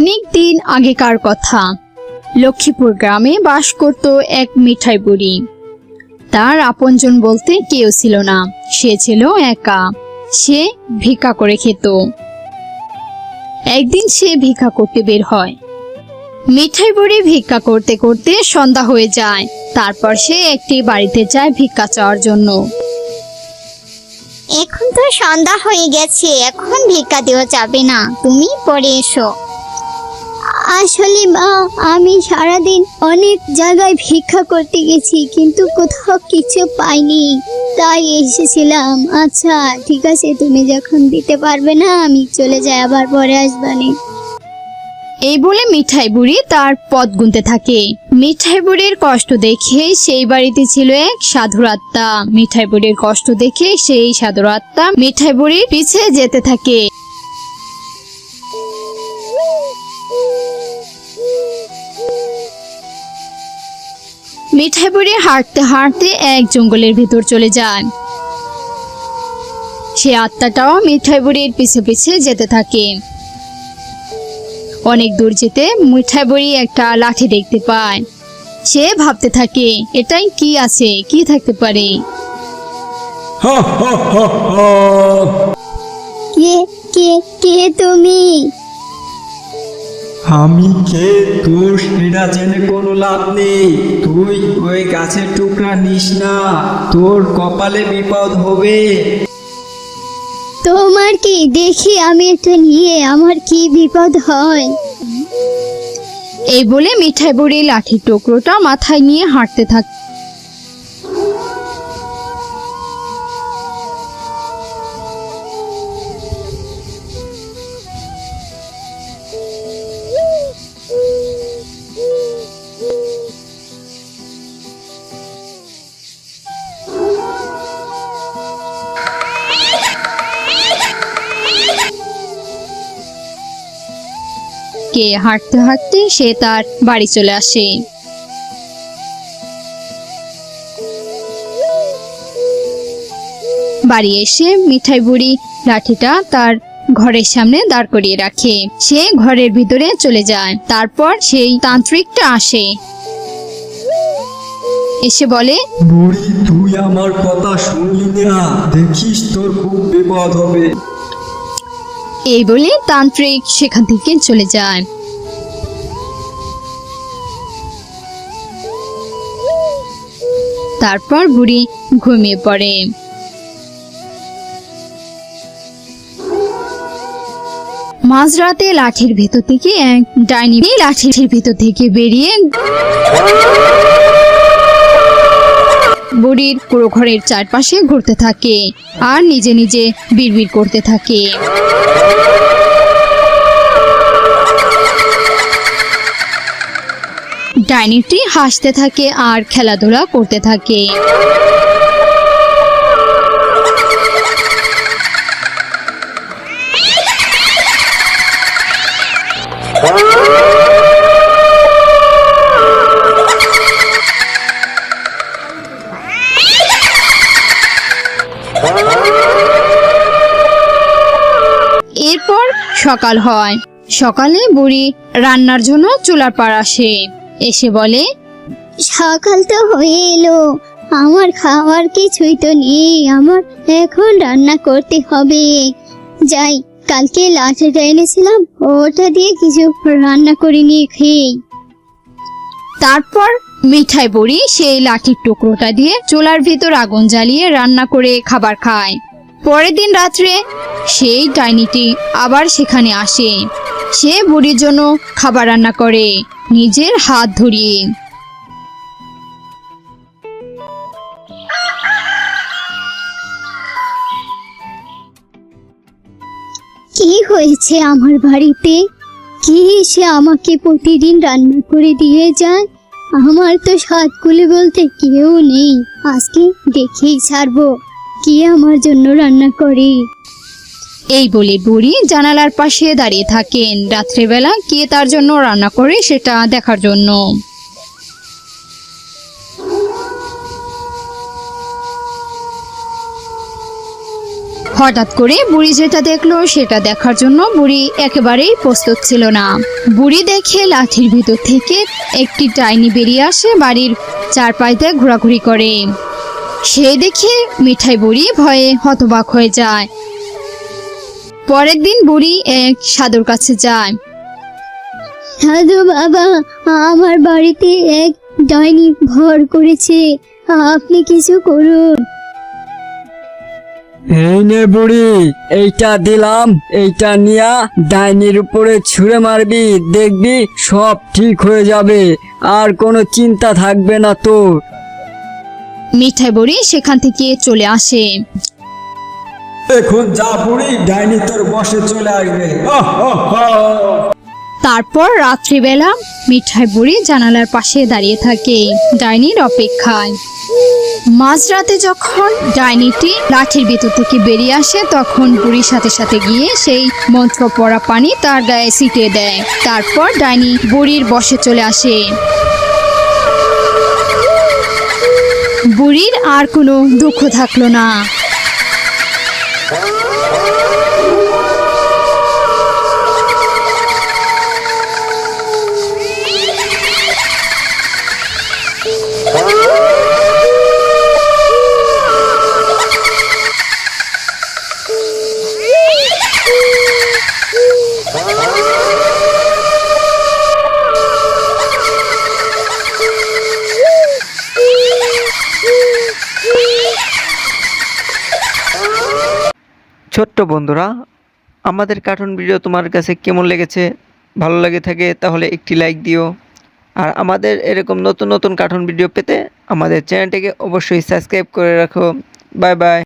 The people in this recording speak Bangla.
অনেক দিন আগেকার কথা। লক্ষ্মীপুর গ্রামে বাস করত এক মিঠাই বুড়ি। তার আপনজন বলতে কেউ ছিল না। সে ছিল একা। সে ভিক্ষা করে খেত। একদিন সে ভিক্ষা করতে বের হয়। মিঠাই বুড়ি ভিক্ষা করতে করতে সন্ধ্যা হয়ে যায়। তারপর সে একটি বাড়িতে যায় ভিক্ষা চাওয়ার জন্য। এখন তো সন্ধ্যা হয়ে গেছে। এখন ভিক্ষা দেওয়া যাবে না। তুমি পরে এসো। আসলে মা, আমি সারাদিন অনেক জায়গায় ভিক্ষা করতে গেছি, কিন্তু কোথাও কিছু পাইনি। তাই এসেছিলাম। আচ্ছা ঠিক আছে, তুমি যখন দিতে পারবে না, আমি চলে যাই, আবার পরে আসবানি। এই বলে মিঠাই বুড়ি তার পথ গুনতে থাকে। মিঠাই বুড়ির কষ্ট দেখে সেই বাড়িতে ছিল এক সাধুর আত্মা। মিঠাই বুড়ির কষ্ট দেখে সেই সাধুর আত্মা মিঠাই বুড়ির পিছে যেতে থাকে। মিঠাই বুড়ি হাঁটতে হাঁটতে এক জঙ্গলের ভিতর চলে যায় সে আত্মাটাও মিঠাই বুড়ির পিছে পিছে যেতে থাকে। অনেক দূর যেতে মিঠাই বুড়ি একটা লাঠি দেখতে পায়। সে ভাবতে থাকে এটাই কি আছে? কি থাকতে পারে? হা হা হা হা। কে কে কে তুমি? আমি কে তোর সেটা জেনে কোনো লাভ নেই। তুই ওই গাছের টুকরা নিস না। তোর কপালে বিপদ হবে। তোমার কি? দেখি আমি এটা নিয়ে আমার কি বিপদ হয়। এই বলে মিঠাই বুড়ি লাঠির টুকরোটা মাথায় নিয়ে হাঁটতে থাকে কে হাঁটতে হাঁটতে সে তার বাড়ি চলে আসে। বাড়ি এসে মিঠাই বুড়ি লাঠিটা তার ঘরের সামনে দাঁড় করিয়ে রাখে। সে ঘরের ভিতরে চলে যায়। তারপর সেই তান্ত্রিকটা আসে। এসে বলে, বুড়ি, তুই আমার কথা শুনলি না? দেখিস তোর খুব বিপদ হবে। এই বলে তান্ত্রিক সেখান থেকে চলে যায়। তারপর বুড়ি ঘুমিয়ে পড়ে। মাঝরাতে লাঠির ভেতর থেকে এক ডাইনি লাঠির ভেতর থেকে বেরিয়ে বুড়ির পুরো ঘরের চারপাশে ঘুরতে থাকে আর নিজে নিজে বিড়বিড় করতে থাকে। ডাইনিটি হাসতে থাকে আর খেলাধুলা করতে থাকে। সকাল হয়। সকালে বুড়ি রান্নার জন্য চুলার পাড় আসে। এসে বলে সকাল তো হয়ে এলো। আমার খাওয়ার কিছুই তো নেই। আমার এখন রান্না করতে হবে। যাই কালকে লাঠিটা এনেছিলাম। ওটা দিয়ে কিছু রান্না করে নিয়ে খেয়ে। তারপর মিঠাই বড়ি সেই লাঠির টুকরোটা দিয়ে চুলার ভিতর আগুন জ্বালিয়ে রান্না করে খাবার খায়। পরের দিন রাত্রে সেই ডাইনিটি আবার সেখানে আসে। সে বুড়ির জন্য খাবার রান্না করে, নিজের হাত ধরিয়ে। কি হয়েছে আমার বাড়িতে? কি সে আমাকে প্রতিদিন রান্না করে দিয়ে যায়? আমার তো সাতকুলি বলতে কেউ নেই। আজকে দেখেই ছাড়বো। কি আমার জন্য রান্না করে? এই বলে বুড়ি জানালার পাশে দাঁড়িয়ে থাকেন। রাত্রেবেলা কে তার জন্য রান্না করে সেটা দেখার জন্য। হঠাৎ করে বুড়ি যেটা দেখল সেটা দেখার জন্য বুড়ি একেবারেই প্রস্তুত ছিল না। বুড়ি দেখে লাঠির ভিতর থেকে একটি ডাইনি বেরিয়ে আসে বাড়ির চারপাইতে ঘোরাঘুরি করে। সে দেখে মিঠাই বুড়ি ভয়ে হতবাক হয়ে যায়। পরের দিন বুড়ি এক সাধুর কাছে যায়। সাধু বাবা আমার বাড়িতে এক ডাইনি ভর করেছে আপনি কিছু করুন। এই নে বুড়ি এইটা দিলাম এইটা নিয়া ডাইনির উপরে ছুঁড়ে মারবি দেখবি সব ঠিক হয়ে যাবে আর কোনো চিন্তা থাকবে না তোর। মিঠাই বুড়ি সেখান থেকে চলে আসে। এখন যা বুড়ি ডাইনি তোর বসে চলে আসবে। তারপর রাত্রিবেলা মিঠাই বুড়ি জানালার পাশে দাঁড়িয়ে থাকে ডাইনির অপেক্ষায়। মাঝরাতে যখন ডাইনিটি লাঠির ভিতর থেকে বেরিয়ে আসে তখন বুড়ির সাথে সাথে গিয়ে সেই মন্ত্র পড়া পানি তার গায়ে ছিটিয়ে দেয়। তারপর ডাইনি বুড়ির বসে চলে আসে। বুড়ির আর কোনো দুঃখ থাকল না। ছোট্ট বন্ধুরা, আমাদের কার্টুন ভিডিও তোমার কাছে কেমন লেগেছে? ভালো লাগে থাকে, তাহলে একটি লাইক দিও। আর আমাদের এরকম নতুন নতুন কার্টুন ভিডিও পেতে আমাদের চ্যানেলটিকে অবশ্যই সাবস্ক্রাইব করে রাখো। Bye bye